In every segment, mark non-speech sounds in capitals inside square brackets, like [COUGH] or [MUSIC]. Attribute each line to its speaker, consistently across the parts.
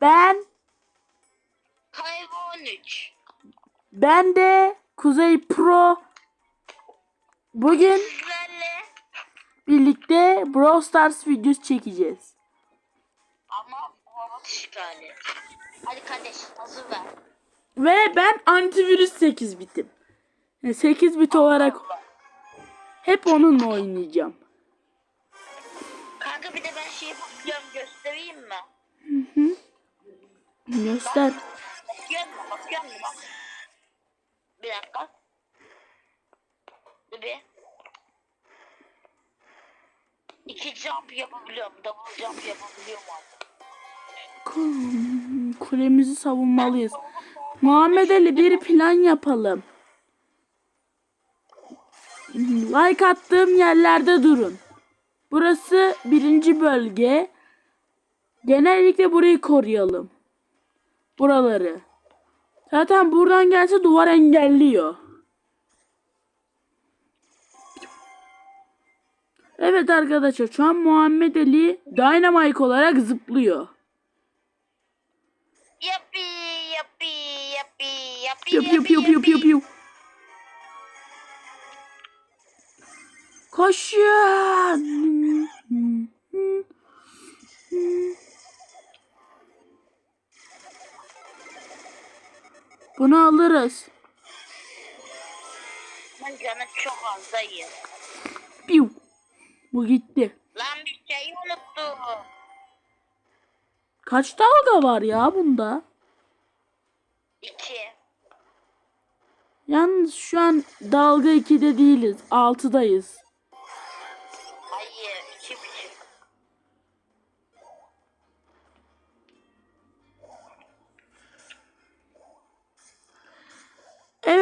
Speaker 1: Ben
Speaker 2: Kayvo 13.
Speaker 1: ben de Kuzey Pro bugün
Speaker 2: Sizlerle
Speaker 1: birlikte Brawl Stars videosu çekeceğiz.
Speaker 2: ama işgali. Hadi kardeş hazır ver.
Speaker 1: Ve ben antivirüs 8 bitim. 8 bit olarak hep onunla oynayacağım.
Speaker 2: Kanka bir de ben şey yapacağım göstereyim mi?
Speaker 1: Göster.
Speaker 2: Bir dakika. Bir. İki jump yapabiliyorum. Double jump yapabiliyorum artık.
Speaker 1: Kul- Kulemizi savunmalıyız. Muhammed Ali bir plan yapalım. Like attığım yerlerde durun. Burası birinci bölge. Genellikle burayı koruyalım. Buraları. Zaten buradan gelse duvar engelliyor. Evet arkadaşlar şu an Muhammed Ali Dynamite olarak zıplıyor.
Speaker 2: Yappi yappi yappi yappi
Speaker 1: Piu piu piu piu piu piu. Koşun. Bunu alırız.
Speaker 2: Ben canı çok az dayı.
Speaker 1: Piu. Bu gitti.
Speaker 2: Lan bir şey unuttum.
Speaker 1: Kaç dalga var ya bunda?
Speaker 2: İki.
Speaker 1: Yalnız şu an dalga 2'de değiliz. 6'dayız.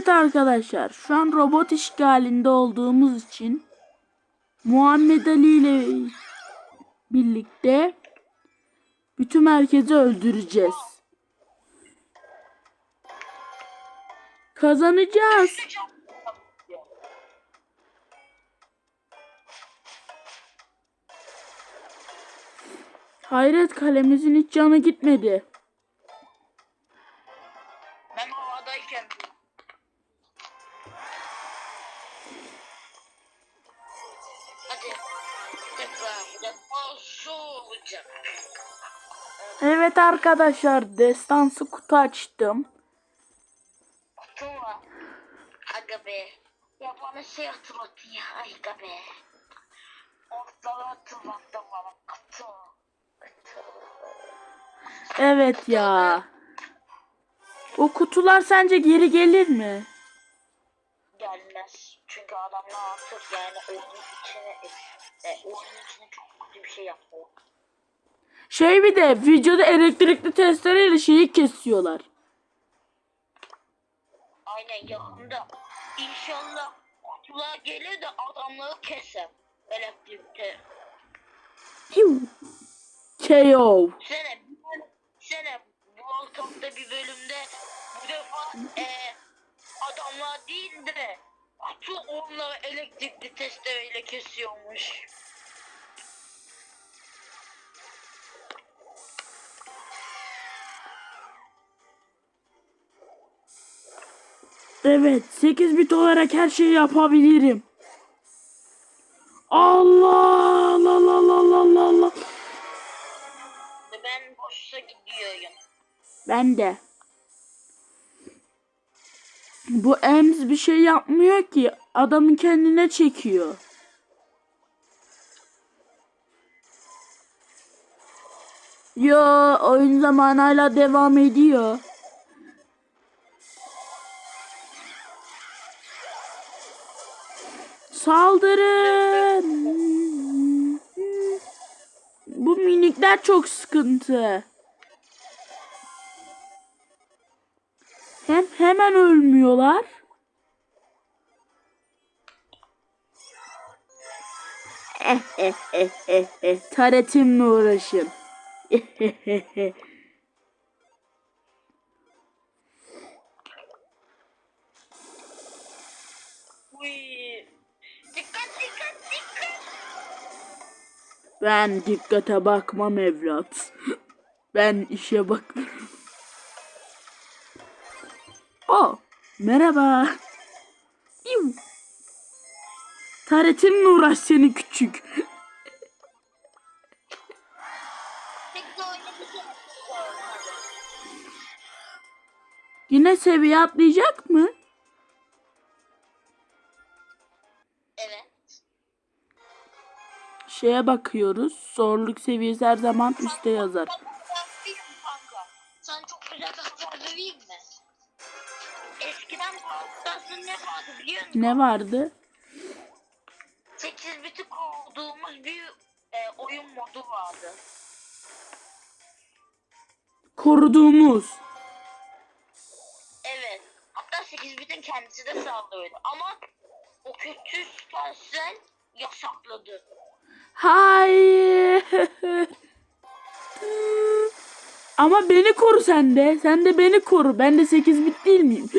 Speaker 1: Evet arkadaşlar şu an robot işgalinde olduğumuz için Muhammed Ali ile birlikte bütün merkezi öldüreceğiz. Kazanacağız. Hayret kalemizin hiç canı gitmedi. Arkadaşlar destansı kutu açtım.
Speaker 2: Kutu mu? Aga be. Ya bana şey hatırlattı ya. Aga be. Ortalığı hatırlattı bana. Kutu. Kutu.
Speaker 1: Evet ya. O kutular sence geri gelir mi?
Speaker 2: Gelmez. Çünkü adamlar artık yani oyunun içine e, oyunun içine çok kötü bir şey yaptı.
Speaker 1: Şey bir de videoda elektrikli testereyle şeyi kesiyorlar.
Speaker 2: Aynen yakında. İnşallah kutular gelir de adamları keser. Elektrikte.
Speaker 1: Piu. KO.
Speaker 2: Sene, sene bu ortamda bir bölümde bu defa e, adamlar değil de kutu onları elektrikli testereyle kesiyormuş.
Speaker 1: Evet 8 bit olarak her şeyi yapabilirim. Allah Allah Allah Allah Allah Allah.
Speaker 2: Ben boşa gidiyorum.
Speaker 1: Ben de. Bu Ems bir şey yapmıyor ki. Adamın kendine çekiyor. Yo oyun zamanı hala devam ediyor. Saldırın. Bu minikler çok sıkıntı. Hem hemen ölmüyorlar. Eh eh eh eh eh taretimle uğraşın. [LAUGHS] Ben dikkate bakmam evlat. Ben işe bakıyorum. Oh, merhaba. Yuh. Taretinle uğraş seni küçük. Yine seviye atlayacak mı? Şeye bakıyoruz. Zorluk seviyesi her zaman üstte yazar.
Speaker 2: Sana çok güzel haber vereyim mi? Eskiden ne vardı biliyor musun?
Speaker 1: Ne vardı?
Speaker 2: 8 biti kurduğumuz bir e, oyun modu vardı.
Speaker 1: Koruduğumuz.
Speaker 2: Evet. Hatta 8 bitin kendisi de sağlıyordu. Ama o kötü Supercell yasakladı.
Speaker 1: Hayır. Ama beni koru sen de. Sen de beni koru. Ben de 8 bit değil miyim?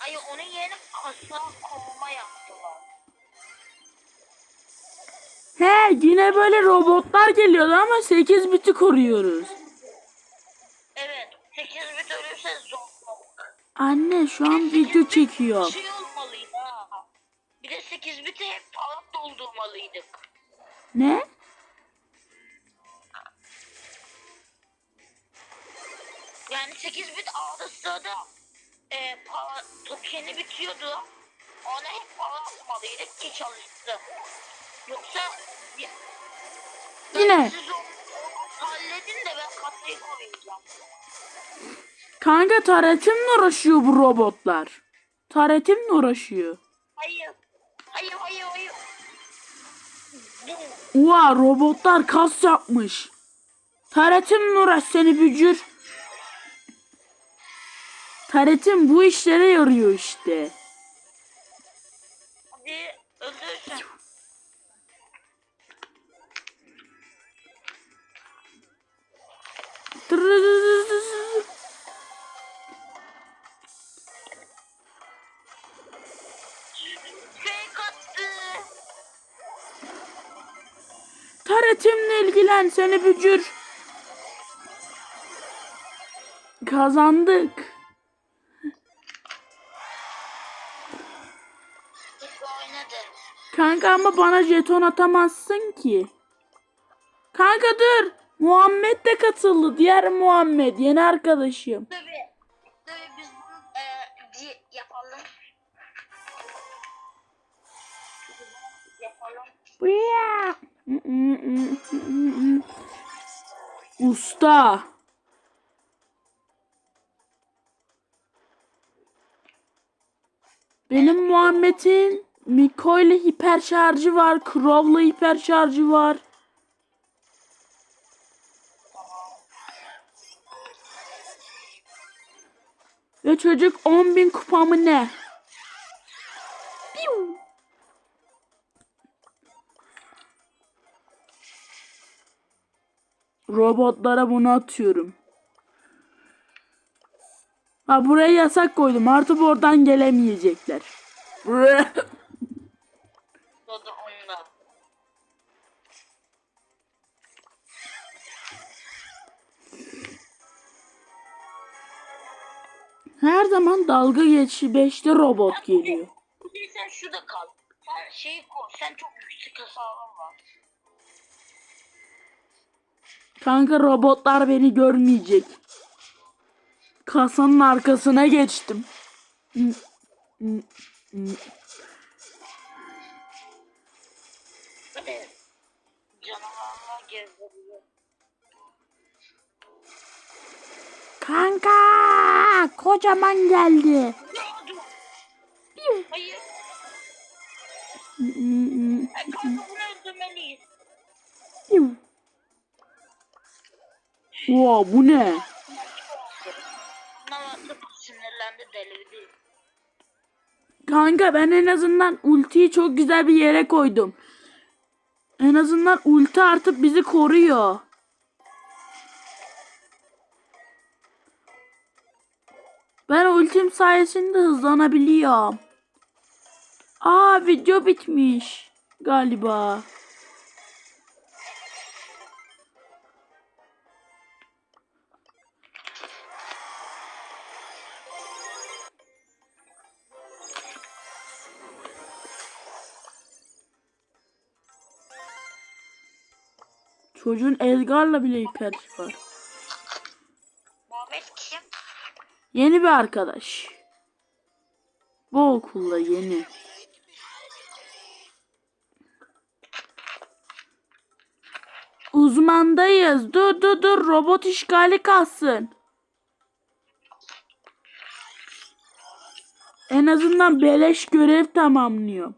Speaker 2: Ay onun yerine kasa koruma yaptılar.
Speaker 1: He yine böyle robotlar geliyordu ama 8 biti koruyoruz.
Speaker 2: Evet. 8 bit ölürse zor.
Speaker 1: Anne şu an video çekiyor.
Speaker 2: Doldurmalıydık.
Speaker 1: Ne?
Speaker 2: Yani 8 bit aldığı sırada e, para tokeni bitiyordu. Ona hep para atmalıydık ki çalıştı. Yoksa ya,
Speaker 1: Yine.
Speaker 2: siz o, o halledin de ben kasayı koyacağım.
Speaker 1: Kanka taretimle uğraşıyor bu robotlar. Taretimle uğraşıyor.
Speaker 2: Hayır. Hayır hayır hayır.
Speaker 1: Uva robotlar kas yapmış. Taretimle uğraş seni bücür. Taretim bu işlere yarıyor işte.
Speaker 2: hadi öldürsün.
Speaker 1: Taretimle ilgilen seni bücür. Kazandık. Kanka ama bana jeton atamazsın ki. Kanka dur. Muhammed de katıldı. Diğer Muhammed. Yeni arkadaşım.
Speaker 2: Tabii. Tabii biz bunu e, yapalım. Yapalım. [LAUGHS]
Speaker 1: Usta. Benim Muhammed'in Miko ile hiper şarjı var. Crow'la hiper şarjı var. Ve çocuk 10.000 kupa mı ne? Piu. Robotlara bunu atıyorum. Ha buraya yasak koydum. Artık oradan gelemeyecekler. [LAUGHS] Her zaman dalga geçi 5'te robot geliyor.
Speaker 2: Sen şurada kal. Sen şeyi koy. Sen çok yüksek hasarın var.
Speaker 1: Kanka robotlar beni görmeyecek. Kasanın arkasına geçtim. Kanka kocaman geldi.
Speaker 2: Hayır. Ay kanka bunu öldürmeliyiz.
Speaker 1: Wow, bu ne?
Speaker 2: Delirdi.
Speaker 1: Kanka ben en azından ultiyi çok güzel bir yere koydum. En azından ulti artık bizi koruyor. Ben ultim sayesinde hızlanabiliyorum. Aa video bitmiş galiba. Çocuğun Edgar'la bile hiper var.
Speaker 2: Muhammed kim?
Speaker 1: Yeni bir arkadaş. Bu okulda yeni. Uzmandayız. Dur dur dur. Robot işgali kalsın. En azından beleş görev tamamlıyor.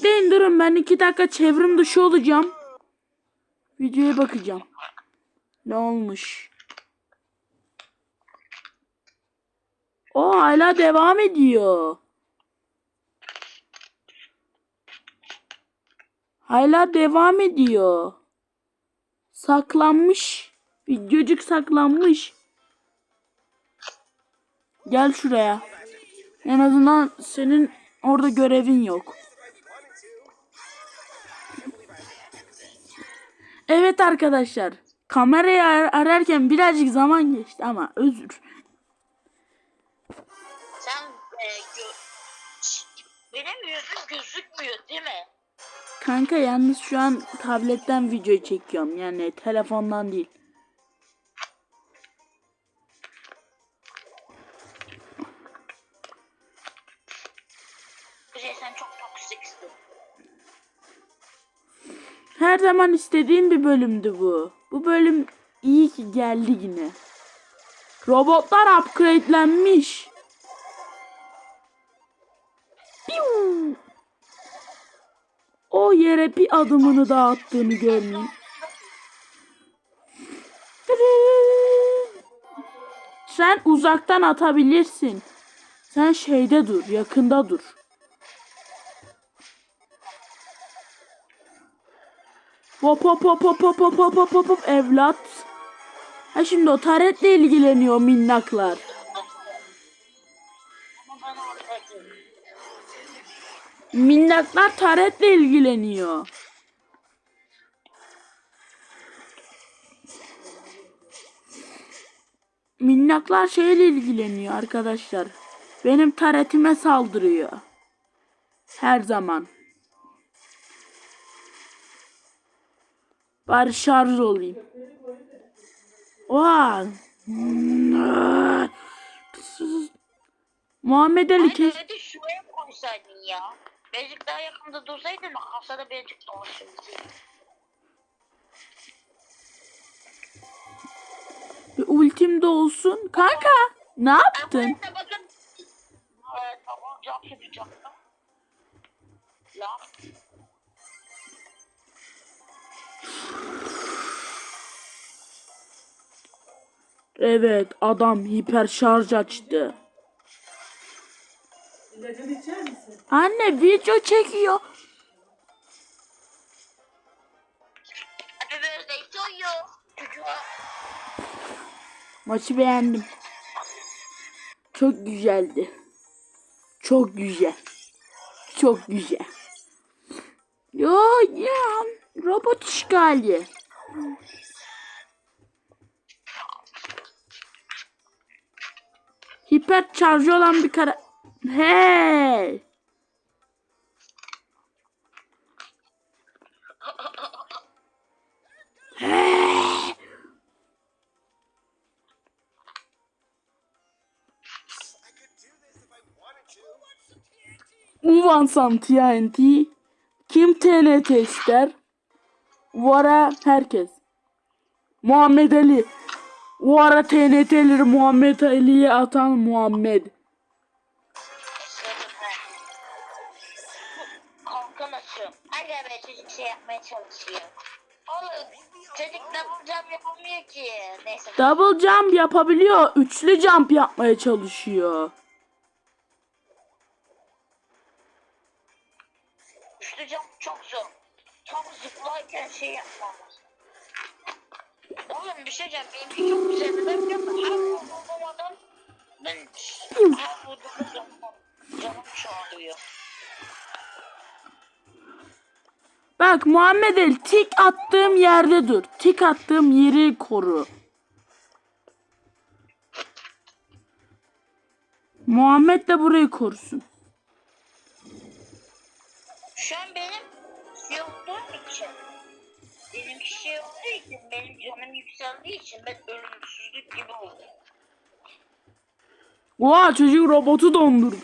Speaker 1: Bekleyin durun ben iki dakika çevrim dışı olacağım. Videoya bakacağım. Ne olmuş? O hala devam ediyor. Hala devam ediyor. Saklanmış. Videocuk saklanmış. Gel şuraya. En azından senin orada görevin yok. Evet arkadaşlar. Kamerayı ar- ararken birazcık zaman geçti ama özür.
Speaker 2: Sen e, gö- Şşt, benim yüzüm gözükmüyor değil mi?
Speaker 1: Kanka yalnız şu an tabletten video çekiyorum. Yani telefondan değil. Her zaman istediğim bir bölümdü bu. Bu bölüm iyi ki geldi yine. Robotlar upgradelenmiş. Piu! O yere bir adımını daha attığını görmeyeyim. Sen uzaktan atabilirsin. Sen şeyde dur, yakında dur. Hop hop hop hop hop hop hop hop hop hop evlat. Ha şimdi o taretle ilgileniyor minnaklar. Minnaklar taretle ilgileniyor. Minnaklar şeyle ilgileniyor arkadaşlar. Benim taretime saldırıyor. Her zaman. Bari şarj olayım. Oha. Muhammed Ali kes.
Speaker 2: nerede şuraya koysaydın ya. Birazcık daha yakında dursaydın haftada birazcık dolaşırdı.
Speaker 1: Bir ultim de olsun. Kanka ne yaptın?
Speaker 2: Bakın. Evet tamam cam yapacaktım. Lan.
Speaker 1: Evet adam hiper şarj açtı. Anne video çekiyor. Maçı beğendim. Çok güzeldi. Çok güzel. Çok güzel. Yo ya robot işgali. Hiper şarjı olan bir kara... Hey! Hey! Uvansam TNT. Kim TNT ister? Vara herkes. Muhammed Ali. Vara TNT'leri Muhammed Ali'ye atan Muhammed.
Speaker 2: Çocuk şey yapmaya çalışıyor. Oğlum çocuk double jump yapamıyor ki. Neyse.
Speaker 1: Double jump yapabiliyor. Üçlü jump yapmaya çalışıyor.
Speaker 2: Üçlü jump çok zor. Tam zıplarken şey yapmamız. Oğlum bir şey diyeceğim. Benimki çok güzel. Ben yapıyorum. Her vurduğum adam ben her vurduğum zaman canım çoğalıyor.
Speaker 1: Bak Muhammed Ali tik attığım yerde dur. Tik attığım yeri koru. Muhammed de burayı korusun.
Speaker 2: Benim şey olduğu için benim canım yükseldiği için ben ölümsüzlük gibi oldum.
Speaker 1: Oha çocuk robotu dondurdu.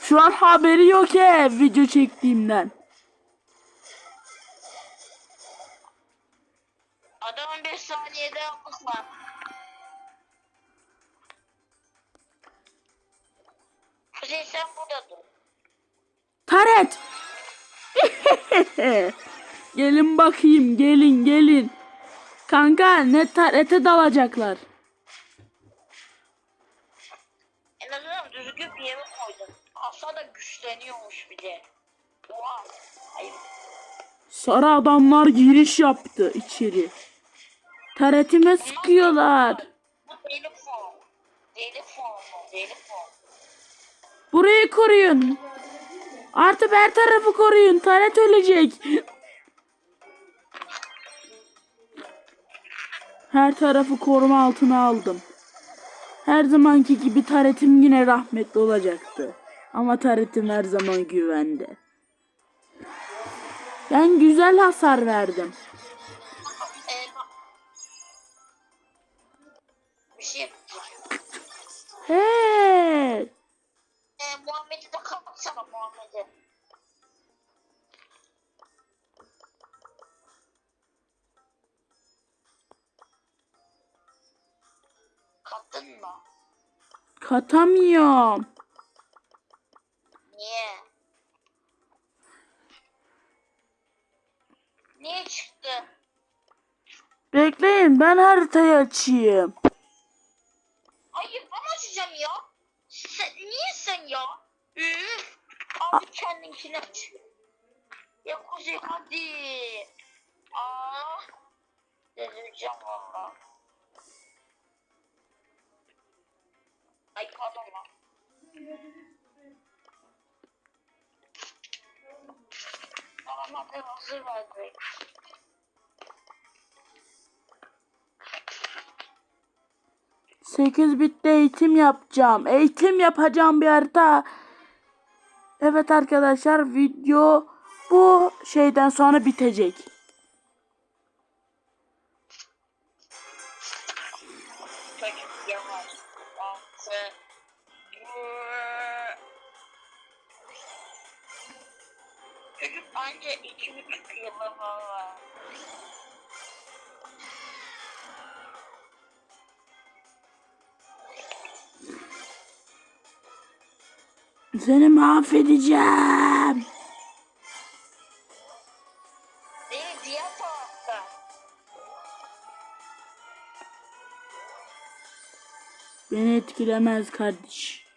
Speaker 1: Şu an haberi yok he video çektiğimden.
Speaker 2: Adamın 5 saniyede yapmışlar. Kuzey sen burada dur.
Speaker 1: Taret. [LAUGHS] gelin bakayım gelin gelin. Kanka ne tarete dalacaklar.
Speaker 2: En azından düzgün bir yere koydum. Asa da güçleniyormuş bir de. Oha. Hayır.
Speaker 1: Sarı adamlar giriş yaptı içeri. Taretime sıkıyorlar.
Speaker 2: Bu deli form. Deli formu. Deli form.
Speaker 1: Burayı koruyun. Artık her tarafı koruyun. Taret ölecek. Her tarafı koruma altına aldım. Her zamanki gibi taretim yine rahmetli olacaktı. Ama taretim her zaman güvende. Ben güzel hasar verdim.
Speaker 2: Bir şey.
Speaker 1: Hey!
Speaker 2: Ee, Muhammed'i de kapatsana Muhammed'i. Kattın mı?
Speaker 1: Katamıyorum.
Speaker 2: Niye? Niye çıktı?
Speaker 1: Bekleyin ben haritayı açayım.
Speaker 2: Hayır ben açacağım ya. Sen, niye sen ya? Üf. Abi kendinkini aç. Ya Kuzey hadi. Aa. Delireceğim valla. Ay pardon lan. Tamam hadi hazır verdik.
Speaker 1: Sekiz bitte eğitim yapacağım. Eğitim yapacağım bir harita. Evet arkadaşlar video bu şeyden sonra bitecek.
Speaker 2: Anca iki buçuk yılı var.
Speaker 1: Seni mahvedeceğim.
Speaker 2: Değil diğer tarafta.
Speaker 1: Beni etkilemez kardeş.